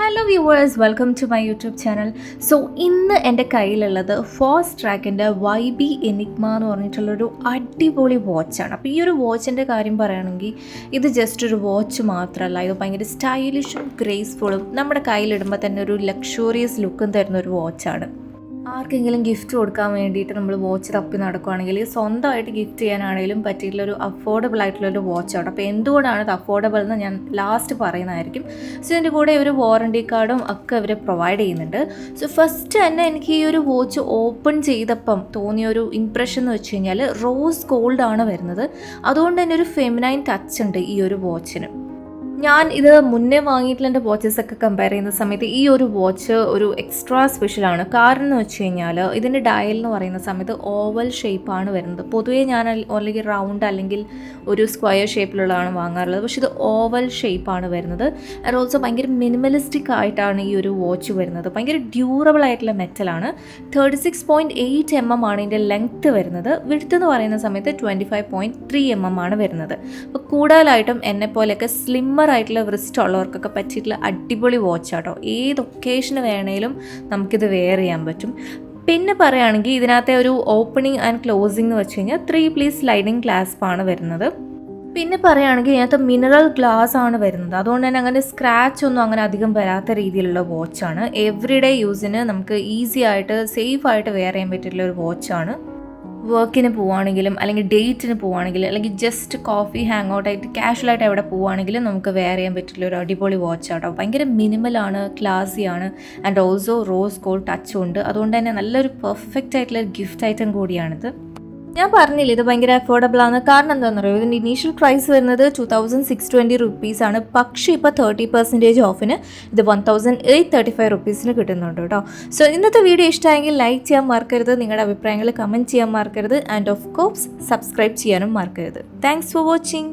Hello viewers welcome to my YouTube channel so ഇന്ന് എന്റെ കയ്യിലുള്ളത് ഫോസ്റ്റ് ട്രാക്കിന്റെ വൈ ബി എനിക്മ എന്ന് പറഞ്ഞിട്ടുള്ളൊരു അടിപൊളി വാച്ചാണ് അപ്പോൾ ഈ ഒരു വാച്ചിന്റെ കാര്യം പറയുകയാണെങ്കിൽ ഇത് ജസ്റ്റ് ഒരു വാച്ച് മാത്രമല്ല. ഇത് ഭയങ്കര സ്റ്റൈലിഷും ഗ്രേസ്ഫുളും നമ്മുടെ കയ്യിലിടുമ്പോൾ തന്നെ ഒരു ലക്ഷൂറിയസ് ലുക്കും തരുന്ന ഒരു വാച്ചാണ് ആർക്കെങ്കിലും ഗിഫ്റ്റ് കൊടുക്കാൻ വേണ്ടിയിട്ട് നമ്മൾ വാച്ച് തപ്പി നടക്കുകയാണെങ്കിൽ സ്വന്തമായിട്ട് ഗിഫ്റ്റ് ചെയ്യാനാണെങ്കിലും പറ്റിയിട്ടുള്ള ഒരു അഫോർഡബിൾ ആയിട്ടുള്ള ഒരു വാച്ചാണ് അപ്പോൾ എന്തുകൊണ്ടാണ് ഇത് അഫോർഡബിൾ എന്ന് ഞാൻ ലാസ്റ്റ് പറയുന്നതായിരിക്കും. സോ ഇതിന്റെ കൂടെ ഒരു വാറണ്ടി കാർഡും ഒക്കെ അവർ പ്രൊവൈഡ് ചെയ്യുന്നുണ്ട്. സോ ഫസ്റ്റ് തന്നെ എനിക്ക് ഈ ഒരു വാച്ച് ഓപ്പൺ ചെയ്തപ്പം തോന്നിയ ഒരു ഇംപ്രഷൻ എന്ന് വെച്ച് കഴിഞ്ഞാൽ റോസ് ഗോൾഡ് ആണ് വരുന്നത്. അതുകൊണ്ട് തന്നെ ഒരു ഫെമിനൈൻ ടച്ച് ഉണ്ട് ഈ ഒരു വാച്ചിന് ഞാൻ ഇത് മുന്നേ വാങ്ങിയിട്ടുള്ള എന്റെ വാച്ചസ് ഒക്കെ കമ്പയർ ചെയ്യുന്ന സമയത്ത് ഈ ഒരു വാച്ച് ഒരു എക്സ്ട്രാ സ്പെഷ്യലാണ് കാരണം എന്ന് വെച്ച് കഴിഞ്ഞാൽ ഇതിന്റെ ഡയൽ എന്ന് പറയുന്ന സമയത്ത് ഓവൽ ഷേപ്പാണ് വരുന്നത്. പൊതുവേ ഞാൻ അല്ലെങ്കിൽ റൗണ്ട് അല്ലെങ്കിൽ ഒരു സ്ക്വയർ ഷേപ്പിലുള്ളതാണ് വാങ്ങാറുള്ളത്. പക്ഷേ ഇത് ഓവൽ ഷേപ്പാണ് വരുന്നത്. ആൻഡ് ഓൾസോ ഭയങ്കര മിനിമലിസ്റ്റിക് ആയിട്ടാണ് ഈ ഒരു വാച്ച് വരുന്നത്. ഭയങ്കര ഡ്യൂറബിൾ ആയിട്ടുള്ള മെറ്റലാണ് thirty six point eight M M ആണ് ഇതിന്റെ ലെങ്ത്ത് വരുന്നത്. വിടുത്ത് എന്ന് പറയുന്ന സമയത്ത് twenty five point three M M ആണ് വരുന്നത്. അപ്പോൾ കൂടുതലായിട്ടും എന്നെ പോലെയൊക്കെ സ്ലിമ്മർ ആയിട്ടുള്ള റിസ്റ്റ് ഉള്ളവർക്കൊക്കെ പറ്റിയിട്ടുള്ള അടിപൊളി വാച്ചാട്ടോ ഏത് ഒക്കേഷന് വേണേലും നമുക്കിത് വെയർ ചെയ്യാൻ പറ്റും. പിന്നെ പറയുകയാണെങ്കിൽ ഇതിനകത്തെ ഒരു ഓപ്പണിംഗ് ആൻഡ് ക്ലോസിംഗ് എന്ന് വെച്ച് കഴിഞ്ഞാൽ ത്രീ പ്ലീസ് സ്ലൈഡിങ് ക്ലാസ്പാണ് വരുന്നത്. പിന്നെ പറയുകയാണെങ്കിൽ ഇതിനകത്ത് മിനറൽ ഗ്ലാസ് ആണ് വരുന്നത്. അതുകൊണ്ട് തന്നെ അങ്ങനെ സ്ക്രാച്ച് ഒന്നും അങ്ങനെ അധികം വരാത്ത രീതിയിലുള്ള വാച്ചാണ് എവറി ഡേ യൂസിന് നമുക്ക് ഈസി ആയിട്ട് സേഫ് ആയിട്ട് വെയർ ചെയ്യാൻ പറ്റിയിട്ടുള്ള ഒരു വാച്ചാണ് വർക്കിന് പോവുകയാണെങ്കിലും അല്ലെങ്കിൽ ഡേറ്റിന് പോവുകയാണെങ്കിലും അല്ലെങ്കിൽ ജസ്റ്റ് കോഫി ഹാങ് ഔട്ട് ആയിട്ട് കാഷ്വലായിട്ട് എവിടെ പോവുകയാണെങ്കിലും നമുക്ക് വെയർ ചെയ്യാൻ പറ്റില്ല. ഒരു അടിപൊളി വാച്ച് ആട്ടോ. ഭയങ്കര മിനിമലാണ് ക്ലാസ്സിയാണ് ആൻഡ് ഓൾസോ റോസ് ഗോൾഡ് ടച്ചും ഉണ്ട്. അതുകൊണ്ട് തന്നെ നല്ലൊരു പെർഫെക്റ്റ് ആയിട്ടുള്ള ഒരു ഗിഫ്റ്റ് ഐറ്റം കൂടിയാണിത്. ഞാൻ പറഞ്ഞില്ല ഇത് ഭയങ്കര അഫോർഡബിൾ ആണ്. കാരണം എന്താണെന്നറിയോ ഇതിന്റെ ഇനീഷ്യൽ പ്രൈസ് വരുന്നത് two thousand six twenty rupees ആണ്. പക്ഷേ ഇപ്പോൾ തേർട്ടി പെർസെന്റേജ് ഓഫിന് ഇത് one thousand eight thirty five റുപ്പീസിന് കിട്ടുന്നുണ്ട് കേട്ടോ. സോ ഇന്നത്തെ വീഡിയോ ഇഷ്ടമായെങ്കിൽ ലൈക്ക് ചെയ്യാൻ മറക്കരുത് നിങ്ങളുടെ അഭിപ്രായങ്ങൾ കമന്റ് ചെയ്യാൻ മറക്കരുത് ആൻഡ് ഓഫ് കോഴ്സ് സബ്സ്ക്രൈബ് ചെയ്യാനും മറക്കരുത്. Thanks for watching